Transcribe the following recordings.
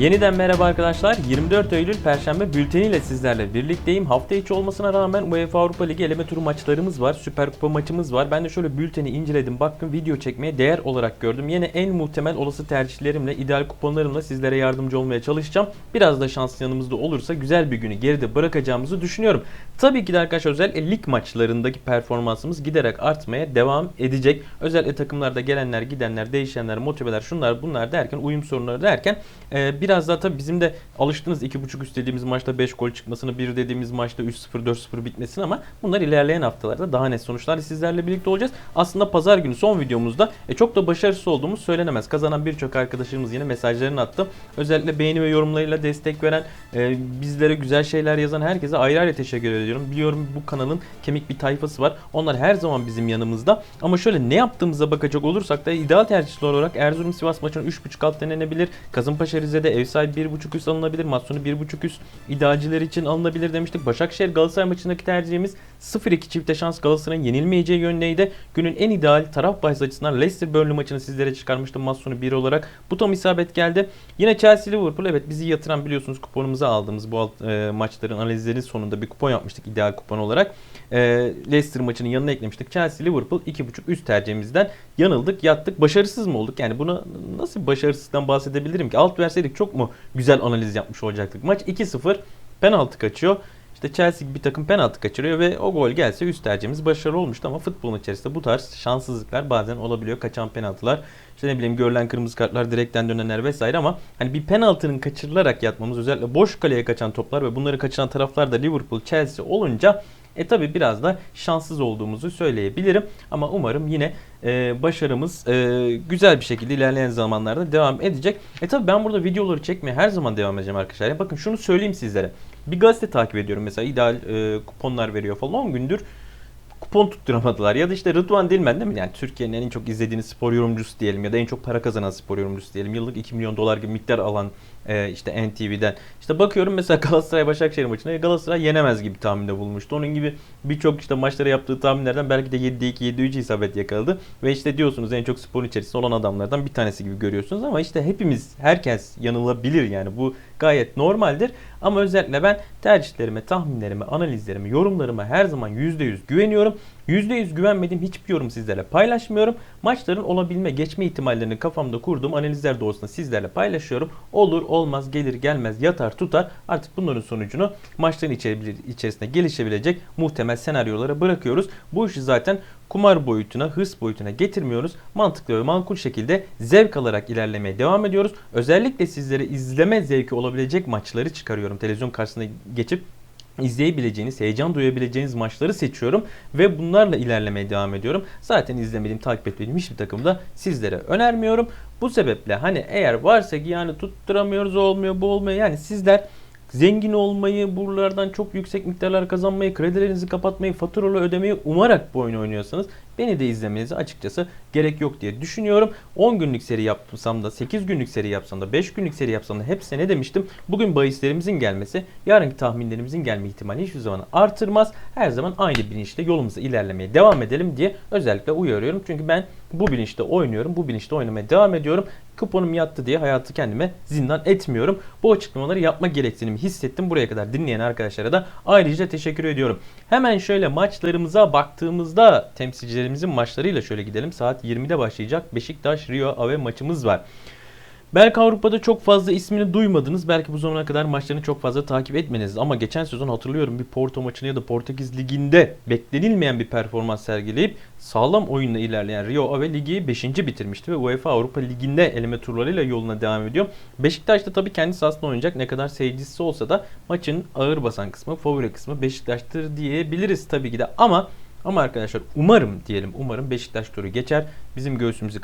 Yeniden merhaba arkadaşlar. 24 Eylül Perşembe bülteniyle sizlerle birlikteyim. Hafta içi olmasına rağmen UEFA Avrupa Ligi eleme turu maçlarımız var. Süper Kupa maçımız var. Ben de şöyle bülteni inceledim. Baktım video çekmeye değer olarak gördüm. Yine en muhtemel olası tercihlerimle, ideal kuponlarımla sizlere yardımcı olmaya çalışacağım. Biraz da şans yanımızda olursa güzel bir günü geride bırakacağımızı düşünüyorum. Tabii ki de arkadaşlar özellikle lig maçlarındaki performansımız giderek artmaya devam edecek. Özellikle takımlarda gelenler, gidenler, değişenler, motiveler, şunlar bunlar derken, uyum sorunları derken e, biraz daha tabii bizim de alıştığınız 2.5 üst dediğimiz maçta 5 gol çıkmasını, 1 dediğimiz maçta 3-0, 4-0 bitmesini ama bunlar ilerleyen haftalarda daha net sonuçlarla sizlerle birlikte olacağız. Aslında pazar günü son videomuzda e, çok da başarısız olduğumuz söylenemez. Kazanan birçok arkadaşımız yine mesajlarını attı. Özellikle beğeni ve yorumlarıyla destek veren, e, bizlere güzel şeyler yazan herkese ayrı ayrı teşekkür ediyorum. Biliyorum bu kanalın kemik bir tayfası var. Onlar her zaman bizim yanımızda. Ama şöyle ne yaptığımıza bakacak olursak da ideal tercihler olarak Erzurum Sivas maçının 3.5 alt denenebilir. Kasımpaşa Rize'de ev sahibi 1.5 üst alınabilir. Maç sonu 1.5 üst idealciler için alınabilir demiştik. Başakşehir Galatasaray maçındaki tercihimiz 0-2 çifte şans Galatasaray'ın yenilmeyeceği yönündeydi. Günün en ideal taraf bahis açısından Leicester Burnley maçını sizlere çıkarmıştım maç sonu 1 olarak. Bu tam isabet geldi. Yine Chelsea Liverpool evet bizi yatıran biliyorsunuz kuponumuza aldığımız bu alt, e, maçların analizleri sonunda bir kupon yapmıştık ideal kupon olarak. E, Leicester maçının yanına eklemiştik. Chelsea Liverpool 2.5 üst tercihimizden yanıldık, yattık. Başarısız mı olduk? Yani buna nasıl başarısızdan bahsedebilirim ki? Alt verseydik çok mu güzel analiz yapmış olacaktık? Maç 2-0 penaltı kaçıyor. İşte Chelsea bir takım penaltı kaçırıyor ve o gol gelse üst tercihimiz başarılı olmuştu ama futbolun içerisinde bu tarz şanssızlıklar bazen olabiliyor. Kaçan penaltılar, işte ne bileyim görülen kırmızı kartlar, direkten dönenler vesaire ama hani bir penaltının kaçırılarak yatmamız özellikle boş kaleye kaçan toplar ve bunları kaçıran taraflar da Liverpool, Chelsea olunca e tabi biraz da şanssız olduğumuzu söyleyebilirim. Ama umarım yine e, başarımız e, güzel bir şekilde ilerleyen zamanlarda devam edecek. E tabi ben burada videoları çekmeye her zaman devam edeceğim arkadaşlar. Bakın şunu söyleyeyim sizlere. Bir gazete takip ediyorum mesela ideal e, kuponlar veriyor falan 10 gündür kupon tutturamadılar. Ya da işte Rıdvan Dilmen değil mi? Yani Türkiye'nin en çok izlediğiniz spor yorumcusu diyelim ya da en çok para kazanan spor yorumcusu diyelim. Yıllık 2 milyon dolar gibi miktar alan e, işte NTV'den. İşte bakıyorum mesela Galatasaray Başakşehir maçına Galatasaray yenemez gibi tahminde bulmuştu. Onun gibi birçok işte maçlara yaptığı tahminlerden belki de 7'de 2, 7'de 3 isabet yakaladı. Ve işte diyorsunuz en çok sporun içerisinde olan adamlardan bir tanesi gibi görüyorsunuz ama işte hepimiz herkes yanılabilir yani bu gayet normaldir. Ama özellikle ben tercihlerime, tahminlerime, analizlerime, yorumlarıma her zaman %100 güveniyorum. %100 güvenmediğim hiçbir yorum sizlerle paylaşmıyorum. Maçların olabilme, geçme ihtimallerini kafamda kurduğum analizler doğrusunda sizlerle paylaşıyorum. Olur, olmaz, gelir, gelmez, yatar, tutar. Artık bunların sonucunu maçların içerisinde gelişebilecek muhtemel senaryolara bırakıyoruz. Bu işi zaten kumar boyutuna, hırs boyutuna getirmiyoruz. Mantıklı ve makul şekilde zevk alarak ilerlemeye devam ediyoruz. Özellikle sizlere izleme zevki olabilecek maçları çıkarıyorum. Televizyon karşısına geçip izleyebileceğiniz, heyecan duyabileceğiniz maçları seçiyorum ve bunlarla ilerlemeye devam ediyorum. Zaten izlemediğim, takip etmediğim hiçbir takımı da sizlere önermiyorum. Bu sebeple hani eğer varsa ki yani tutturamıyoruz olmuyor bu olmuyor yani sizler zengin olmayı, buralardan çok yüksek miktarlar kazanmayı, kredilerinizi kapatmayı, faturalı ödemeyi umarak bu oyunu oynuyorsanız beni de izlemenize açıkçası gerek yok diye düşünüyorum. 10 günlük seri yapsam da 8 günlük seri yapsam da 5 günlük seri yapsam da hepsine ne demiştim? Bugün bahislerimizin gelmesi yarınki tahminlerimizin gelme ihtimali hiçbir zaman artırmaz. Her zaman aynı bilinçle yolumuza ilerlemeye devam edelim diye özellikle uyarıyorum. Çünkü ben bu bilinçte oynuyorum. Bu bilinçte oynamaya devam ediyorum. Kuponum yattı diye hayatı kendime zindan etmiyorum. Bu açıklamaları yapma gereksinimi hissettim. Buraya kadar dinleyen arkadaşlara da ayrıca teşekkür ediyorum. Hemen şöyle maçlarımıza baktığımızda temsilcilerimizin maçlarıyla şöyle gidelim. Saat 20'de başlayacak Beşiktaş Rio Ave maçımız var. Belki Avrupa'da çok fazla ismini duymadınız. Belki bu zamana kadar maçlarını çok fazla takip etmediniz. Ama geçen sezon hatırlıyorum bir Porto maçını ya da Portekiz Ligi'nde beklenilmeyen bir performans sergileyip sağlam oyunla ilerleyen Rio Ave Ligi 5. bitirmişti ve UEFA Avrupa Ligi'nde eleme turlarıyla yoluna devam ediyor. Beşiktaş da tabii kendisi aslında oynayacak. Ne kadar seyircisi olsa da maçın ağır basan kısmı, favori kısmı Beşiktaş'tır diyebiliriz tabii ki de. Ama ama arkadaşlar umarım diyelim umarım Beşiktaş turu geçer. Bizim göğsümüzü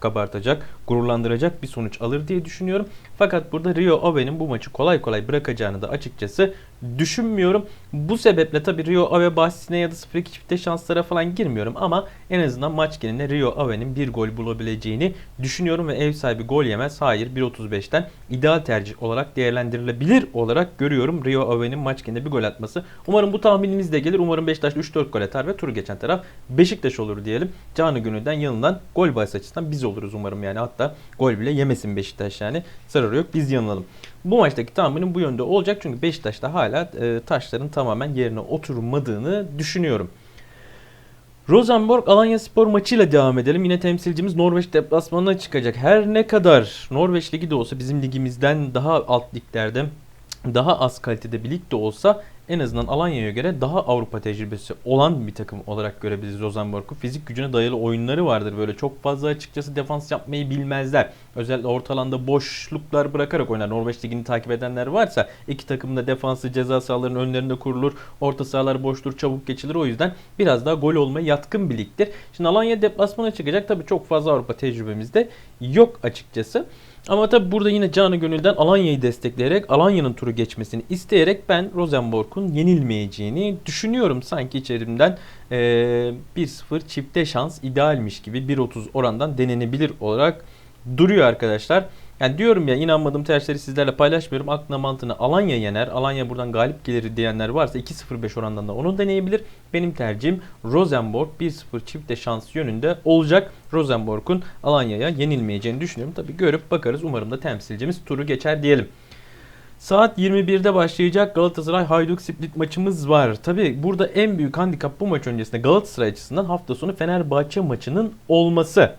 kabartacak, gururlandıracak bir sonuç alır diye düşünüyorum. Fakat burada Rio Ave'nin bu maçı kolay kolay bırakacağını da açıkçası düşünmüyorum. Bu sebeple tabii Rio Ave bahsine ya da 0-2 çifte şanslara falan girmiyorum ama en azından maç genelinde Rio Ave'nin bir gol bulabileceğini düşünüyorum ve ev sahibi gol yemez. Hayır 1.35'ten ideal tercih olarak değerlendirilebilir olarak görüyorum Rio Ave'nin maç genelinde bir gol atması. Umarım bu tahminimiz de gelir. Umarım Beşiktaş 3-4 gol atar ve turu geçen taraf Beşiktaş olur diyelim. Canı gönülden yanından gol bahis açısından biz oluruz umarım yani. Hatta gol bile yemesin Beşiktaş yani. Zararı yok biz yanılalım. Bu maçtaki tahminim bu yönde olacak çünkü Beşiktaş'ta hala e, taşların tamamen yerine oturmadığını düşünüyorum. Rosenborg Alanya Spor maçıyla devam edelim. Yine temsilcimiz Norveç deplasmanına çıkacak. Her ne kadar Norveç ligi de olsa bizim ligimizden daha alt liglerde daha az kalitede bir lig de olsa en azından Alanya'ya göre daha Avrupa tecrübesi olan bir takım olarak görebiliriz Rosenborg'u. Fizik gücüne dayalı oyunları vardır böyle. Çok fazla açıkçası defans yapmayı bilmezler. Özellikle orta alanda boşluklar bırakarak oynar. Norveç Ligi'ni takip edenler varsa iki takım da defansı ceza sahalarının önlerinde kurulur. Orta sahalar boştur, çabuk geçilir. O yüzden biraz daha gol olmaya yatkın bir ligdir. Şimdi Alanya deplasmana çıkacak. Tabii çok fazla Avrupa tecrübemiz de yok açıkçası. Ama tabi burada yine canı gönülden Alanya'yı destekleyerek Alanya'nın turu geçmesini isteyerek ben Rosenborg'un yenilmeyeceğini düşünüyorum. Sanki içerimden e, 1-0 çifte şans idealmiş gibi 1.30 orandan denenebilir olarak duruyor arkadaşlar. Yani diyorum ya inanmadığım tersleri sizlerle paylaşmıyorum. Aklına mantığını Alanya yener. Alanya buradan galip gelir diyenler varsa 2-0-5 orandan da onu deneyebilir. Benim tercihim Rosenborg 1-0 çifte şans yönünde olacak. Rosenborg'un Alanya'ya yenilmeyeceğini düşünüyorum. Tabi görüp bakarız. Umarım da temsilcimiz turu geçer diyelim. Saat 21'de başlayacak Galatasaray Hayduk Split maçımız var. Tabi burada en büyük handikap bu maç öncesinde Galatasaray açısından hafta sonu Fenerbahçe maçının olması.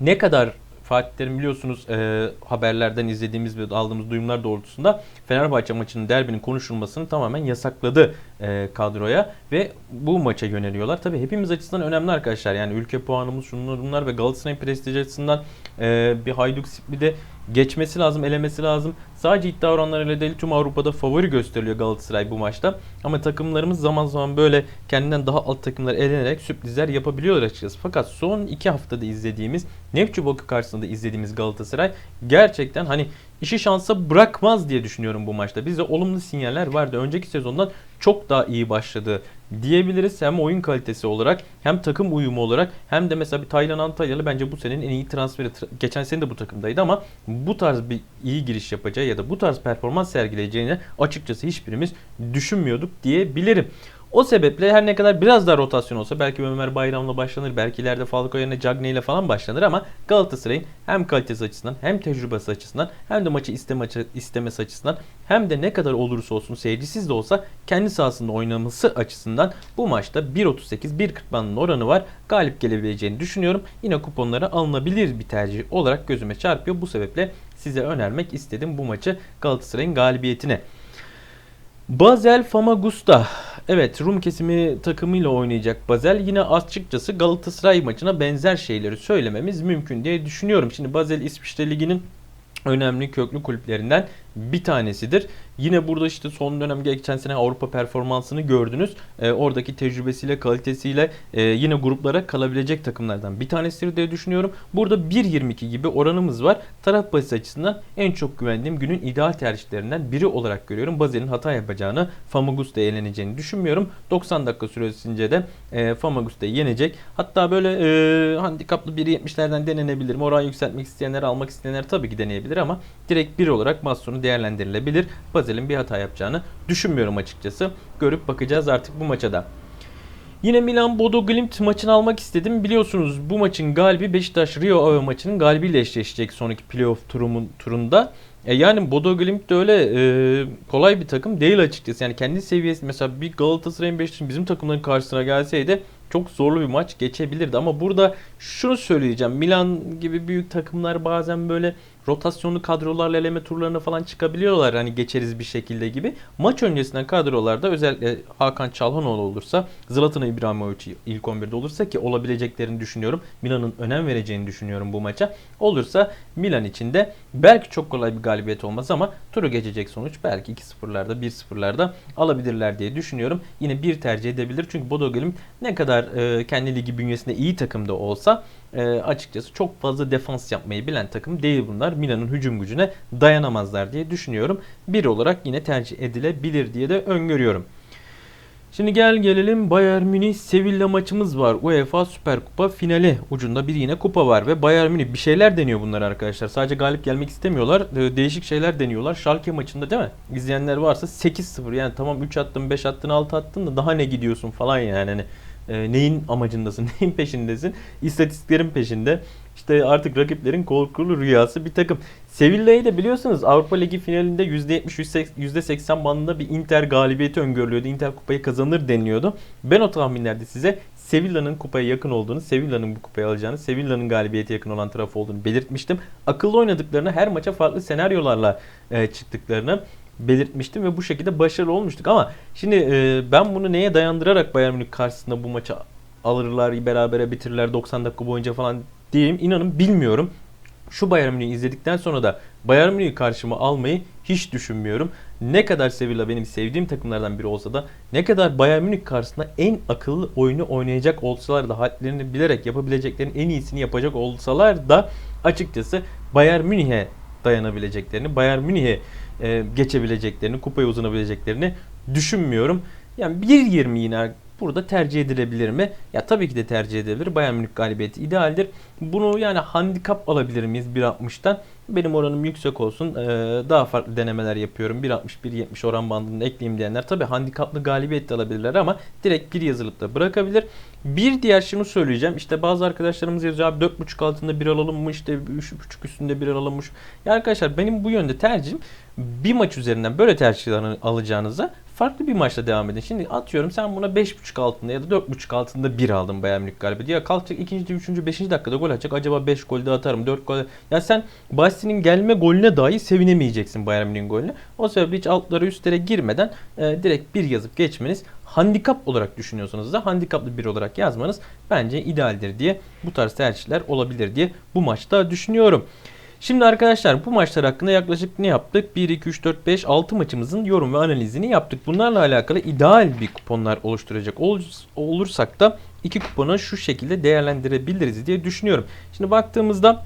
Ne kadar Fatih Terim biliyorsunuz e, haberlerden izlediğimiz ve aldığımız duyumlar doğrultusunda Fenerbahçe maçının derbinin konuşulmasını tamamen yasakladı e, kadroya ve bu maça yöneliyorlar. Tabii hepimiz açısından önemli arkadaşlar. Yani ülke puanımız şunlar bunlar ve Galatasaray'ın prestiji açısından e, bir Hayduk Split'i geçmesi lazım, elemesi lazım. Sadece iddia oranlarıyla değil tüm Avrupa'da favori gösteriliyor Galatasaray bu maçta. Ama takımlarımız zaman zaman böyle kendinden daha alt takımlar elenerek sürprizler yapabiliyorlar açıkçası. Fakat son iki haftada izlediğimiz Nefçi Bakü karşısında izlediğimiz Galatasaray gerçekten hani işi şansa bırakmaz diye düşünüyorum bu maçta. Bizde olumlu sinyaller vardı. Önceki sezondan çok daha iyi başladı diyebiliriz. Hem oyun kalitesi olarak hem takım uyumu olarak hem de mesela bir Taylan Antalyalı bence bu senenin en iyi transferi. Geçen sene de bu takımdaydı ama bu tarz bir iyi giriş yapacağı ya da bu tarz performans sergileyeceğini açıkçası hiçbirimiz düşünmüyorduk diyebilirim. O sebeple her ne kadar biraz daha rotasyon olsa belki Ömer Bayram'la başlanır, belki ileride Falcao yerine Cagney ile falan başlanır ama Galatasaray'ın hem kalitesi açısından hem tecrübesi açısından hem de maçı isteme, istemesi açısından hem de ne kadar olursa olsun seyircisiz de olsa kendi sahasında oynaması açısından bu maçta 1.38 1.40 oranı var. Galip gelebileceğini düşünüyorum. Yine kuponlara alınabilir bir tercih olarak gözüme çarpıyor. Bu sebeple size önermek istedim bu maçı Galatasaray'ın galibiyetine. Basel Famagusta. Evet Rum kesimi takımıyla oynayacak Basel. Yine açıkçası Galatasaray maçına benzer şeyleri söylememiz mümkün diye düşünüyorum. Şimdi Basel İsviçre Ligi'nin önemli köklü kulüplerinden bir tanesidir. Yine burada işte son dönem geçen sene Avrupa performansını gördünüz. E, oradaki tecrübesiyle, kalitesiyle e, yine gruplara kalabilecek takımlardan bir tanesidir diye düşünüyorum. Burada 1.22 gibi oranımız var. Taraf bahis açısından en çok güvendiğim günün ideal tercihlerinden biri olarak görüyorum. Bazel'in hata yapacağını, Famagusta'ya eğleneceğini düşünmüyorum. 90 dakika süresince de e, Famagusta'yı yenecek. Hatta böyle e, handikaplı 1.70'lerden denenebilir. Oran yükseltmek isteyenler, almak isteyenler tabii ki deneyebilir ama direkt 1 olarak Masson'u değerlendirilebilir. Bazel'in bir hata yapacağını düşünmüyorum açıkçası. Görüp bakacağız artık bu maça da. Yine Milan Bodo Glimt maçını almak istedim. Biliyorsunuz bu maçın galibi Beşiktaş Rio Ave maçının galibiyle eşleşecek sonraki playoff turumun, turunda. E yani Bodo Glimt de öyle e, kolay bir takım değil açıkçası. Yani kendi seviyesi mesela bir Galatasaray'ın Beşiktaş'ın bizim takımların karşısına gelseydi çok zorlu bir maç geçebilirdi. Ama burada şunu söyleyeceğim. Milan gibi büyük takımlar bazen böyle rotasyonlu kadrolarla eleme turlarına falan çıkabiliyorlar. Hani geçeriz bir şekilde gibi. Maç öncesinden kadrolarda özellikle Hakan Çalhanoğlu olursa, Zlatan İbrahimovic ilk 11'de olursa ki olabileceklerini düşünüyorum. Milan'ın önem vereceğini düşünüyorum bu maça. Olursa Milan için de belki çok kolay bir galibiyet olmaz ama turu geçecek sonuç belki 2-0'larda 1-0'larda alabilirler diye düşünüyorum. Yine bir tercih edebilir. Çünkü Bodo Glimt ne kadar e, kendi ligi bünyesinde iyi takımda olsa e, açıkçası çok fazla defans yapmayı bilen takım değil bunlar. Milan'ın hücum gücüne dayanamazlar diye düşünüyorum. Bir olarak yine tercih edilebilir diye de öngörüyorum. Şimdi gel gelelim Bayern Münih Sevilla maçımız var. UEFA Süper Kupa finali ucunda bir yine kupa var ve Bayern Münih bir şeyler deniyor bunlar arkadaşlar. Sadece galip gelmek istemiyorlar. e, Değişik şeyler deniyorlar. Schalke maçında değil mi? İzleyenler varsa 8-0 yani tamam 3 attın 5 attın 6 attın da daha ne gidiyorsun falan yani. Hani e, neyin amacındasın, neyin peşindesin? İstatistiklerin peşinde. İşte artık rakiplerin korkulu rüyası bir takım. Sevilla'yı da biliyorsunuz Avrupa Ligi finalinde %70 %80 bandında bir Inter galibiyeti öngörülüyordu. Inter kupayı kazanır deniliyordu. Ben o tahminlerde size Sevilla'nın kupaya yakın olduğunu, Sevilla'nın bu kupayı alacağını, Sevilla'nın galibiyete yakın olan taraf olduğunu belirtmiştim. Akıllı oynadıklarını, her maça farklı senaryolarla e, çıktıklarını belirtmiştim ve bu şekilde başarılı olmuştuk. Ama şimdi e, ben bunu neye dayandırarak Bayern Münih karşısında bu maçı alırlar, berabere bitirirler 90 dakika boyunca falan diyeyim inanın bilmiyorum. Şu Bayern Münih'i izledikten sonra da Bayern Münih'i karşıma almayı hiç düşünmüyorum. Ne kadar Sevilla benim sevdiğim takımlardan biri olsa da ne kadar Bayern Münih karşısında en akıllı oyunu oynayacak olsalar da hadlerini bilerek yapabileceklerinin en iyisini yapacak olsalar da açıkçası Bayern Münih'e dayanabileceklerini, Bayern Münih'e e, geçebileceklerini, kupaya uzanabileceklerini düşünmüyorum. Yani 1.20 yine burada tercih edilebilir mi? Ya tabii ki de tercih edilebilir. Bayern Münih galibiyeti idealdir. Bunu yani handikap alabilir miyiz 1.60'tan? Benim oranım yüksek olsun. Ee, daha farklı denemeler yapıyorum. 1.60-1.70 oran bandını ekleyeyim diyenler tabii handikaplı galibiyet de alabilirler ama direkt bir yazılıp da bırakabilir. Bir diğer şunu söyleyeceğim. İşte bazı arkadaşlarımız yazıyor abi 4.5 altında bir alalım mı? İşte 3.5 üstünde bir alalım mı? Ya arkadaşlar benim bu yönde tercihim bir maç üzerinden böyle tercihlerini alacağınıza farklı bir maçla devam edin. Şimdi atıyorum sen buna 5.5 altında ya da 4.5 altında 1 aldın Bayern Münih galibiyeti. Ya kalkacak 2. 3. 5. dakikada gol atacak. Acaba 5 golde atarım 4 gol. Ya sen Basti'nin gelme golüne dahi sevinemeyeceksin Bayern Münih'in golüne. O sebeple hiç altlara üstlere girmeden e, direkt bir yazıp geçmeniz handikap olarak düşünüyorsanız da handikaplı bir olarak yazmanız bence idealdir diye bu tarz tercihler olabilir diye bu maçta düşünüyorum. Şimdi arkadaşlar bu maçlar hakkında yaklaşık ne yaptık? 1, 2, 3, 4, 5, 6 maçımızın yorum ve analizini yaptık. Bunlarla alakalı ideal bir kuponlar oluşturacak ol- olursak da iki kuponu şu şekilde değerlendirebiliriz diye düşünüyorum. Şimdi baktığımızda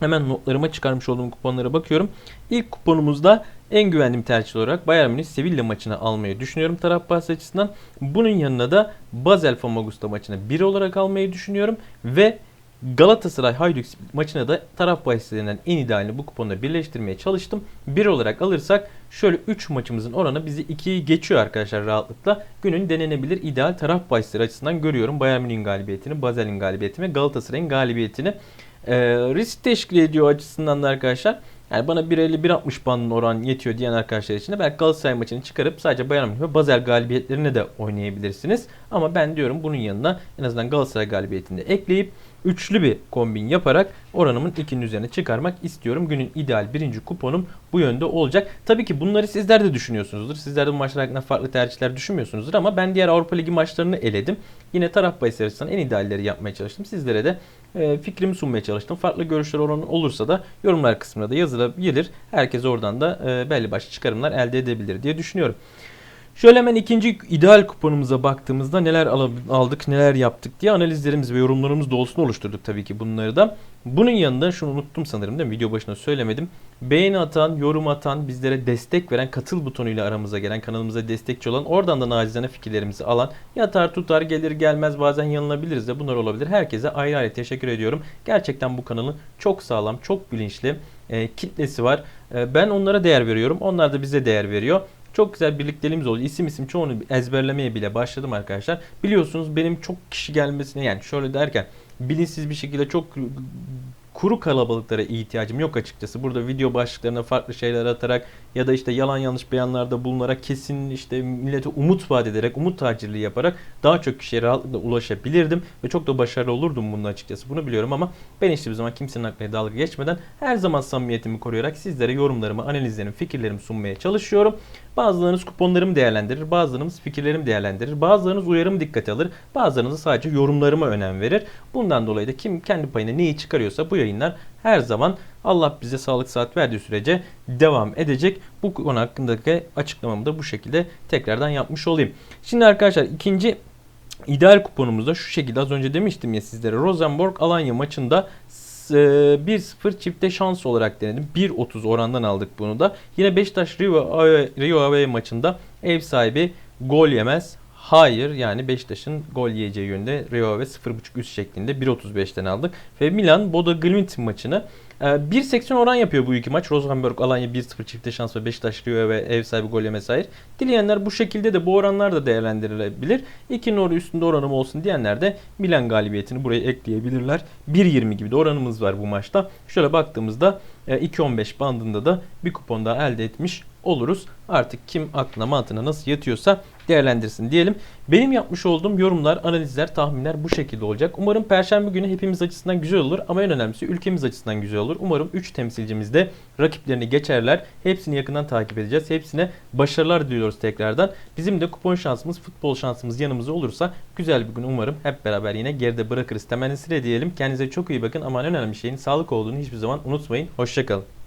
hemen notlarıma çıkarmış olduğum kuponlara bakıyorum. İlk kuponumuzda en güvendiğim tercih olarak Bayern Münih Sevilla maçını almayı düşünüyorum taraf bahsi açısından. Bunun yanına da Basel Famagusta maçını 1 olarak almayı düşünüyorum ve Galatasaray Hajduk maçına da taraf bahislerinden en idealini bu kuponda birleştirmeye çalıştım. Bir olarak alırsak şöyle 3 maçımızın oranı bizi 2'yi geçiyor arkadaşlar rahatlıkla. Günün denenebilir ideal taraf bahisleri açısından görüyorum. Bayern Münih'in galibiyetini, Basel'in galibiyetini, Galatasaray'ın galibiyetini. Ee, risk teşkil ediyor açısından da arkadaşlar. Yani bana 1.50-1.60 bandının oran yetiyor diyen arkadaşlar için de belki Galatasaray maçını çıkarıp sadece Bayern Münih ve Basel galibiyetlerine de oynayabilirsiniz. Ama ben diyorum bunun yanına en azından Galatasaray galibiyetini de ekleyip üçlü bir kombin yaparak oranımın ikinin üzerine çıkarmak istiyorum. Günün ideal birinci kuponum bu yönde olacak. Tabii ki bunları sizler de düşünüyorsunuzdur. Sizler de bu maçlar hakkında farklı tercihler düşünmüyorsunuzdur ama ben diğer Avrupa Ligi maçlarını eledim. Yine taraf açısından en idealleri yapmaya çalıştım. Sizlere de e, fikrimi sunmaya çalıştım. Farklı görüşler oranı olursa da yorumlar kısmına da yazılabilir. Herkes oradan da e, belli başlı çıkarımlar elde edebilir diye düşünüyorum. Şöyle hemen ikinci ideal kuponumuza baktığımızda neler aldık, neler yaptık diye analizlerimiz ve yorumlarımız doğrultusunda oluşturduk tabii ki bunları da. Bunun yanında şunu unuttum sanırım değil mi? Video başında söylemedim. Beğeni atan, yorum atan, bizlere destek veren, katıl butonuyla aramıza gelen, kanalımıza destekçi olan, oradan da nacizane fikirlerimizi alan, yatar tutar gelir gelmez bazen yanılabiliriz de bunlar olabilir. Herkese ayrı ayrı teşekkür ediyorum. Gerçekten bu kanalın çok sağlam, çok bilinçli e, kitlesi var. E, ben onlara değer veriyorum. Onlar da bize değer veriyor. Çok güzel birlikteliğimiz oldu. İsim isim çoğunu ezberlemeye bile başladım arkadaşlar. Biliyorsunuz benim çok kişi gelmesine yani şöyle derken bilinçsiz bir şekilde çok kuru kalabalıklara ihtiyacım yok açıkçası. Burada video başlıklarına farklı şeyler atarak ya da işte yalan yanlış beyanlarda bulunarak kesin işte millete umut vaat ederek, umut tacirliği yaparak daha çok kişiye rahatlıkla ulaşabilirdim ve çok da başarılı olurdum bunun açıkçası. Bunu biliyorum ama ben hiçbir zaman kimsenin aklına dalga geçmeden her zaman samimiyetimi koruyarak sizlere yorumlarımı, analizlerimi, fikirlerimi sunmaya çalışıyorum. Bazılarınız kuponlarımı değerlendirir, bazılarınız fikirlerimi değerlendirir, bazılarınız uyarımı dikkate alır, bazılarınız sadece yorumlarıma önem verir. Bundan dolayı da kim kendi payına neyi çıkarıyorsa bu yayınlar her zaman Allah bize sağlık saat verdiği sürece devam edecek. Bu konu hakkındaki açıklamamı da bu şekilde tekrardan yapmış olayım. Şimdi arkadaşlar ikinci ideal kuponumuzda şu şekilde az önce demiştim ya sizlere Rosenborg Alanya maçında 1-0 çifte şans olarak denedim. 1.30 orandan aldık bunu da. Yine Beşiktaş Rio, Rio Ave maçında ev sahibi gol yemez. Hayır yani Beşiktaş'ın gol yiyeceği yönde Rio Ave 0.5 üst şeklinde 1.35'ten aldık. Ve Milan Bodo Glimt maçını e, 1.80 oran yapıyor bu iki maç. Rosenborg Alanya 1-0 çifte şans ve Beşiktaş Rio Ave ev sahibi gol yemez hayır. Dileyenler bu şekilde de bu oranlar da değerlendirilebilir. 2'nin oru üstünde oranım olsun diyenler de Milan galibiyetini buraya ekleyebilirler. 1.20 gibi de oranımız var bu maçta. Şöyle baktığımızda e, 2.15 bandında da bir kupon daha elde etmiş oluruz. Artık kim aklına mantığına nasıl yatıyorsa değerlendirsin diyelim. Benim yapmış olduğum yorumlar, analizler, tahminler bu şekilde olacak. Umarım perşembe günü hepimiz açısından güzel olur ama en önemlisi ülkemiz açısından güzel olur. Umarım 3 temsilcimiz de rakiplerini geçerler. Hepsini yakından takip edeceğiz. Hepsine başarılar diliyoruz tekrardan. Bizim de kupon şansımız, futbol şansımız yanımızda olursa güzel bir gün umarım hep beraber yine geride bırakırız. Temennisiyle diyelim. Kendinize çok iyi bakın ama en önemli şeyin sağlık olduğunu hiçbir zaman unutmayın. Hoşçakalın.